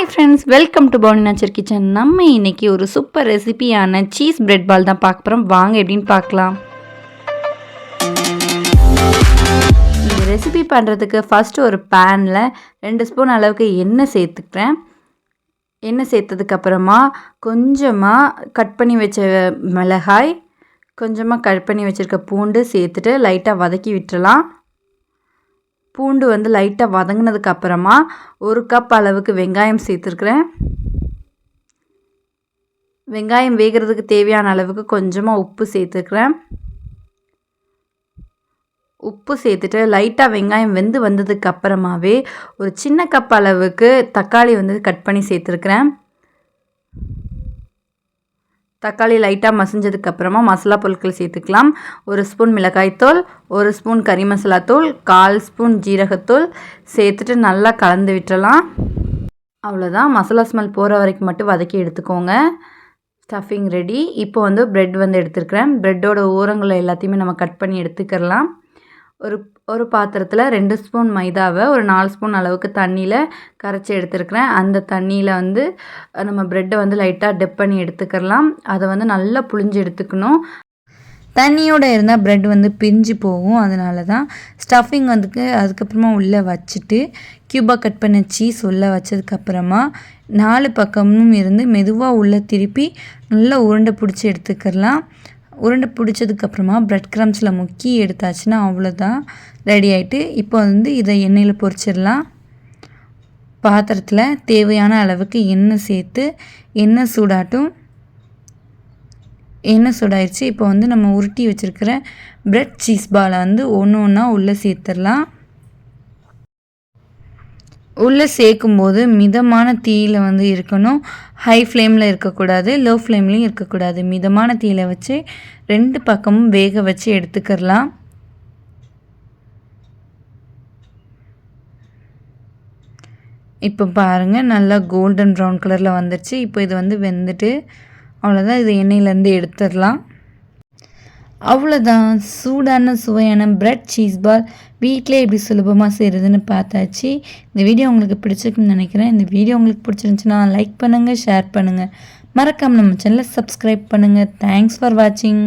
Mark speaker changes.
Speaker 1: Hi friends welcome to Pavuni nature kitchen நம்ம இன்னைக்கு ஒரு சூப்பர் ரெசிபியான சீஸ் பிரெட் பால் தான் பார்க்க போகிறோம் வாங்க எப்படின்னு பார்க்கலாம். இந்த ரெசிபி பண்ணுறதுக்கு ஃபஸ்ட்டு ஒரு பேனில் ரெண்டு ஸ்பூன் அளவுக்கு எண்ணெய் சேர்த்துக்கிறேன். எண்ணெய் சேர்த்ததுக்கப்புறமா கொஞ்சமாக கட் பண்ணி வச்ச மிளகாய் கொஞ்சமாக கட் பண்ணி வச்சுருக்க பூண்டு சேர்த்துட்டு லைட்டாக வதக்கி விட்டுறலாம். பூண்டு வந்து லைட்டாக வதங்கினதுக்கு அப்புறமா ஒரு கப் அளவுக்கு வெங்காயம் சேர்த்துருக்குறேன். வெங்காயம் வேகிறதுக்கு தேவையான அளவுக்கு கொஞ்சமாக உப்பு சேர்த்துருக்குறேன். உப்பு சேர்த்துட்டு லைட்டாக வெங்காயம் வெந்து வந்ததுக்கு அப்புறமாவே ஒரு சின்ன கப் அளவுக்கு தக்காளி வந்து கட் பண்ணி சேர்த்துருக்குறேன். தக்காளி லைட்டாக மசிஞ்சதுக்கப்புறமா மசாலா பொருட்கள் சேர்த்துக்கலாம். ஒரு ஸ்பூன் மிளகாய்த்தூள் ஒரு ஸ்பூன் கறி மசாலா தூள் கால் ஸ்பூன் ஜீரகத்தூள் சேர்த்துட்டு நல்லா கலந்து விட்டுறலாம். அவ்வளோதான் மசாலா ஸ்மெல் போகிற வரைக்கும் மட்டும் வதக்கி எடுத்துக்கோங்க. ஸ்டஃபிங் ரெடி இப்போ வந்து ப்ரெட் வந்து எடுத்துருக்கிறேன். ப்ரெட்டோட ஓரங்களை எல்லாத்தையுமே நம்ம கட் பண்ணி எடுத்துக்கிறலாம். ஒரு ஒரு பாத்திரத்தில் ரெண்டு ஸ்பூன் மைதாவை ஒரு நாலு ஸ்பூன் அளவுக்கு தண்ணியில் கரைச்சி எடுத்துருக்கிறேன். அந்த தண்ணியில் வந்து நம்ம ப்ரெட்டை வந்து லைட்டாக டெப் பண்ணி எடுத்துக்கலாம். அதை வந்து நல்லா புளிஞ்சு எடுத்துக்கணும். தண்ணியோடு இருந்தால் ப்ரெட் வந்து பிரிஞ்சு போகும். அதனால தான் ஸ்டஃபிங் வந்துக்கு அதுக்கப்புறமா உள்ளே வச்சுட்டு க்யூபாக கட் பண்ண சீஸ் உள்ளே வச்சதுக்கப்புறமா நாலு பக்கமும் இருந்து மெதுவாக உள்ளே திருப்பி நல்லா உருண்டை பிடிச்சி எடுத்துக்கலாம். உருண்டை பிடிச்சதுக்கப்புறமா ப்ரெட் க்ரம்ஸில் முக்கி எடுத்தாச்சுன்னா அவ்வளோதான் ரெடி ஆகிட்டு இப்போ வந்து இதை எண்ணெயில் பொரிச்சிடலாம். பாத்திரத்தில் தேவையான அளவுக்கு எண்ணெய் சேர்த்து எண்ணெய் சூடாட்டும். எண்ணெய் சூடாயிடுச்சு இப்போ வந்து நம்ம உருட்டி வச்சுருக்கிற ப்ரெட் சீஸ் பாலை வந்து ஒன்று ஒன்றா உள்ளே சேர்த்துடலாம். உள்ளே சேர்க்கும்போது மிதமான தீயில் வந்து இருக்கணும். ஹை ஃப்ளேமில் இருக்கக்கூடாது லோ ஃப்ளேம்லேயும் இருக்கக்கூடாது. மிதமான தீயில் வச்சு ரெண்டு பக்கமும் வேக வச்சு எடுத்துக்கிறலாம். இப்போ பாருங்கள் நல்லா கோல்டன் ப்ரௌன் கலரில் வந்துடுச்சு இப்போ இது வந்து வெந்துட்டு அவ்வளோதான் இது எண்ணெயிலேருந்து எடுத்துடலாம். அவ்வளோதான் சூடான சுவையான ப்ரெட் சீஸ் பால் வீட்டிலே எப்படி சுலபமாக செய்கிறதுன்னு பார்த்தாச்சு. இந்த வீடியோ உங்களுக்கு பிடிச்சிருக்குன்னு நினைக்கிறேன். இந்த வீடியோ உங்களுக்கு பிடிச்சிருந்துச்சுன்னா லைக் பண்ணுங்கள் ஷேர் பண்ணுங்கள் மறக்காமல் நம்ம சேனலை சப்ஸ்கிரைப் பண்ணுங்கள் தேங்க்ஸ் ஃபார் வாட்சிங்